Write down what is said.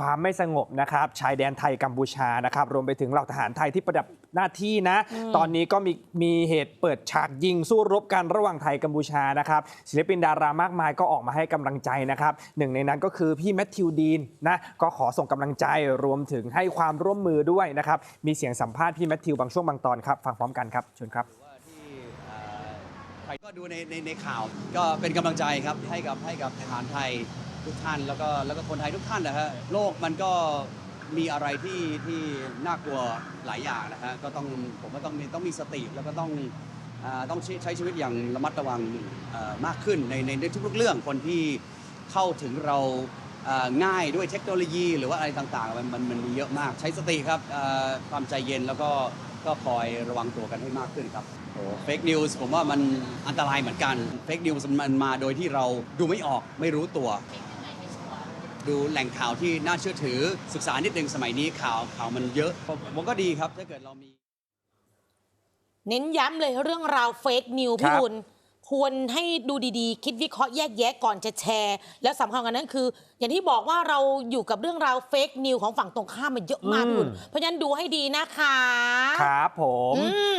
ความไม่สงบนะครับชายแดนไทยกัมพูชานะครับรวมไปถึงเหล่าทหารไทยที่ประดับหน้าที่นะ ตอนนี้ก็มีมีเหตุเปิดฉากยิงสู้รบกันระหว่างไทยกัมพูชานะครับศิลปินดารามากมายก็ออกมาให้กำลังใจนะครับหนึ่งในนั้นก็คือพี่แมทธิวดีนนะก็ขอส่งกำลังใจรวมถึงให้ความร่วมมือด้วยนะครับมีเสียงสัมภาษณ์พี่แมทธิวบางช่วงบางตอนครับฟังพร้อมกันครับเชิญครับว่าที่เอ่อใครก็ดูในในในข่าวก็เป็นกำลังใจครับให้กับให้กับทหารไทย ทุกท่านแล้วก็แล้วก็คนไทยทุกท่านนะฮะโลกมันก็มีอะไรที่ที่น่ากลัวหลายอย่างนะฮะก็ต้องผมว่าต้องมีต้องมีสติแล้วก็ต้องอ่อต้องใช้ใช้ชีวิตอย่างระมัดระวังเอ่อมากขึ้นในในในทุกๆเรื่องคนที่เข้าถึงเราเอ่อง่ายด้วยเทคโนโลยี หรือว่าอะไรต่างๆ มันมันมันมีเยอะมากใช้สติครับเอ่อความใจเย็นแล้วก็ก็คอยระวังตัวกันให้มากขึ้นครับ เฟกนิวส์ผมว่ามันอันตรายเหมือนกันเฟกนิวส์มันมาโดยที่เราดูไม่ออกไม่รู้ตัว ดูแหล่งข่าวที่น่าเชื่อถือศึกษานิดนึงสมัยนี้ข่าวข่าวมันเยอะผมผมก็ดีครับถ้าเกิดเรามี เน้นย้ำเลยเรื่องราวเฟกนิวคพี่รับบุญควรให้ดูดีๆ คิดวิเคราะห์แยกแยะก่อนจะแชร์ แล้วสำคัญกว่านั้นคือ อย่างที่บอกว่าเราอยู่กับเรื่องราวเฟกนิวของฝั่งตรงข้ามมาเยอะมากพี่บุญเพราะฉะนั้นดูให้ดีนะคะ ครับผมอืม